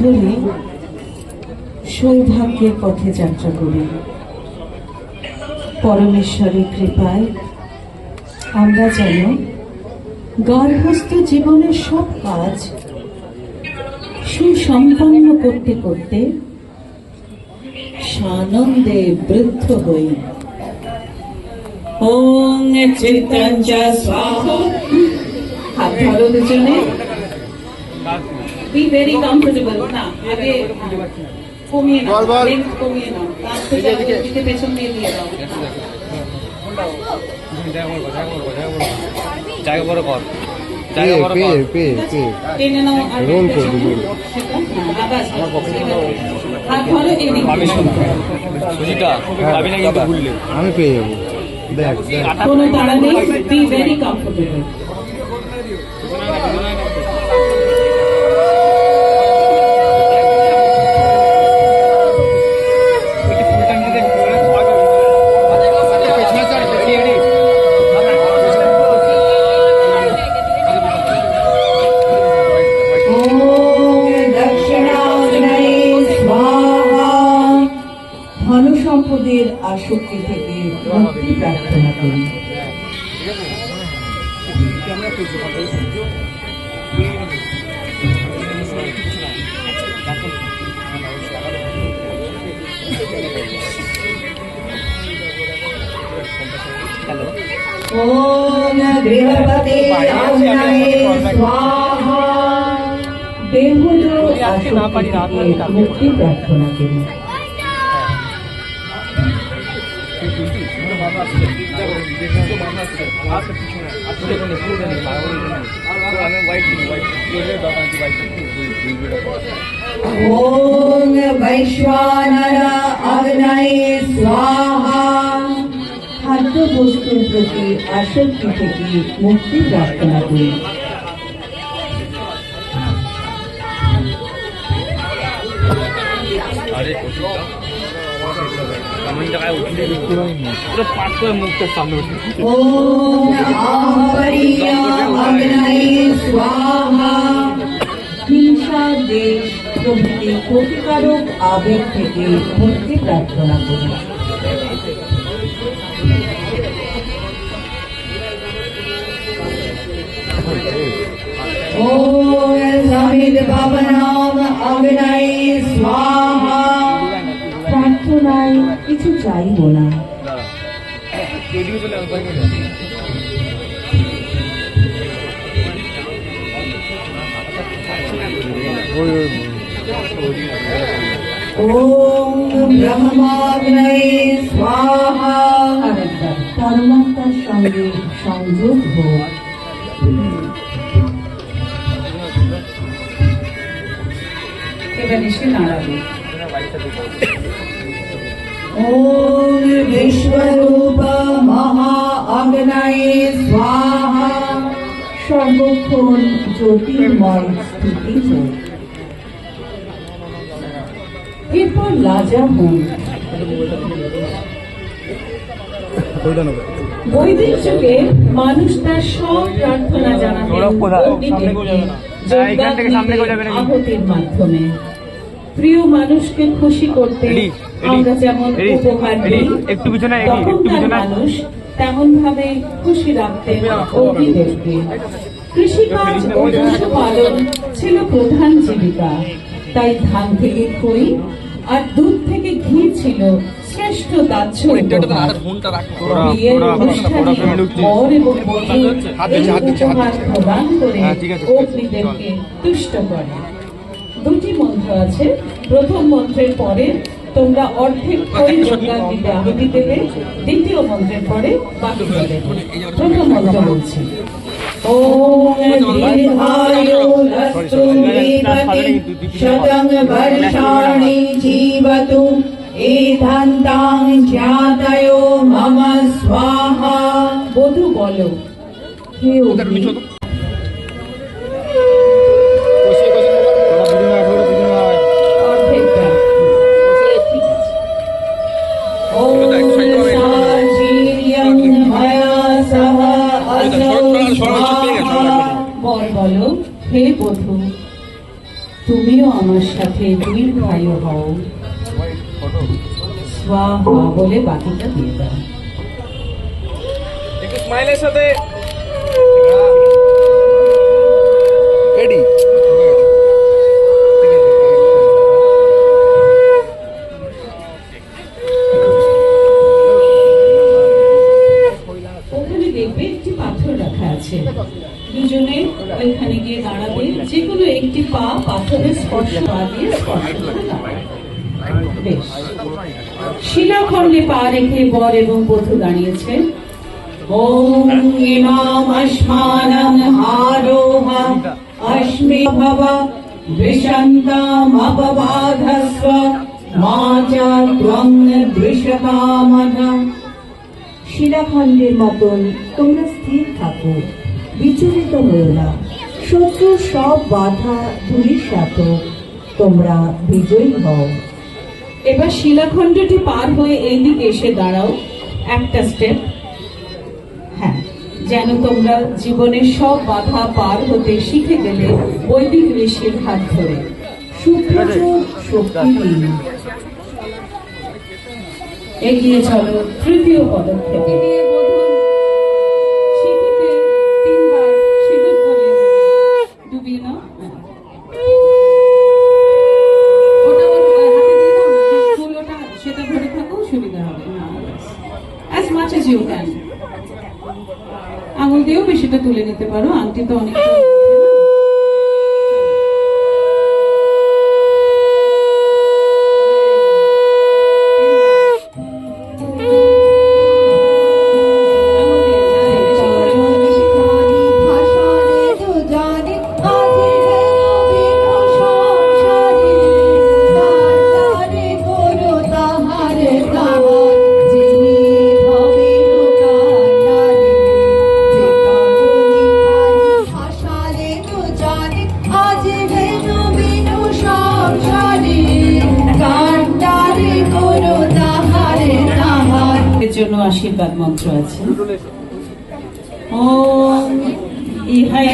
ধরে সৌভাগ্যের পথে যাত্রা করি। পরমেশ্বরের কৃপায় আমরা যেন গার্হস্থ জীবনের সব কাজ সুসম্পন্ন করতে করতে সানন্দে বৃদ্ধ হই। ওং চিত্তঞ্চ স্বাহা। হাত ধরো দুজনে। বি ভেরি কমফোর্টেবল না? আগে কমিয়ে নাও বল, বল। length কমিয়ে নাও কাঁধ থেকে দিকে পেছন দিয়ে দিয়ে দাও জায়গা বড় কর জায়গা বড় কর। পে পে টেনে নাও আর রোল। সেটা হ্যাঁ, আবার হাত ধরো এদিকে সুজিটা পাবি না কিন্তু। ভুললে আমি পেয়ে যাব। দেখ দেখ। কোনো তাড়া নেই বি ভেরি কমফোর্টেবল ধন সম্পদের আসক্তি থেকে প্রার্থনা করি। গৃহপতি আগ্নেয়ে স্বাহা দেহজ মুক্তি প্রার্থনা করি। ওম বৈশ্বানর অগ্নয়ে স্বাহা খাদ্য বস্তুর প্রতি আসক্তি থেকে মুক্তি প্রার্থনা করি আরে ক্ষতিকারক আবেগ থেকে মুক্তি প্রার্থনা করি ভবনাম অগ্নয়ে স্বাহা প্রার্থনায় কিছু চাইব না। ওম ব্রহ্মাগ্নয়ে স্বাহা। পরমাত্মার সঙ্গে সংযোগ হোক। এবার এসে দাঁড়াবে। ওম বিশ্বরূপ মহা অগ্নয়ে স্বাহা সর্বক্ষণ জ্যোতির্ময় স্থিতি এরপর লাজা হন বৈদিক যুগে মানুষ তার সব প্রার্থনা জানাতেন গৌরব কোথায়? অগ্নিদেবকে সামনে কেউ যাবে না। হ্যাঁ। আহতির মাধ্যমে প্রিয় মানুষকে খুশি করতে আমরা যেমন এডি, উপহার দিই একটু পিছনে, তখনকার পিছনে। মানুষ তেমন ভাবে খুশি রাখতেন অগ্নিদেবকে কৃষিকাজ ও পশুপালন ছিল প্রধান জীবিকা। তাই ধান থেকে খই আর দুধ থেকে ঘি ছিল শ্রেষ্ঠ দাহ্য বিয়ের অনুষ্ঠানে। বর এবং বধূ এই উপহার প্রদান করে হ্যাঁ। অগ্নিদেবকে তুষ্ট করে। দুটি মন্ত্র আছে। প্রথম মন্ত্রের পরে তোমরা অর্ধেক খই যোগদান দিতে আহুতি দেবে, দ্বিতীয় মন্ত্রের পরে প্রথম মন্ত্র বলছি মম স্বাহা। বধূ বলো, হে আমার সাথে দুই ভাই হও। স্বাহা বলে বাকিটা দিয়ে দাও। একটু স্মাইলের সাথে বেশ। শিলাখণ্ডে পা রেখে বর এবং বধূ দাঁড়িয়েছে ওম ইমাম আসমানং আরোহা অস্মি ভব দৃশন্তাম অপবাধস্ব মা চ ত্বং শিলাখণ্ডের মতন তোমরা স্থির থাকো, বিচলিত হও না। শত্রু সব বাধা ধূলিসাত তোমরা বিজয়ী হও। এবার শিলাখণ্ডটি পার হয়ে এইদিকে এসে দাঁড়াও। একটা স্টেপ হ্যাঁ যেন তোমরা জীবনের সব বাধা পার হতে শিখে গেলে বৈদিক ঋষির হাত ধরে। এগিয়ে চলো তৃতীয় পদক্ষেপে। দিয়েও বেশিটা তুলে নিতে পারো আংটি তো অনেকটা জন্য আশীর্বাদ মন্ত্র আছে। ও ইহাই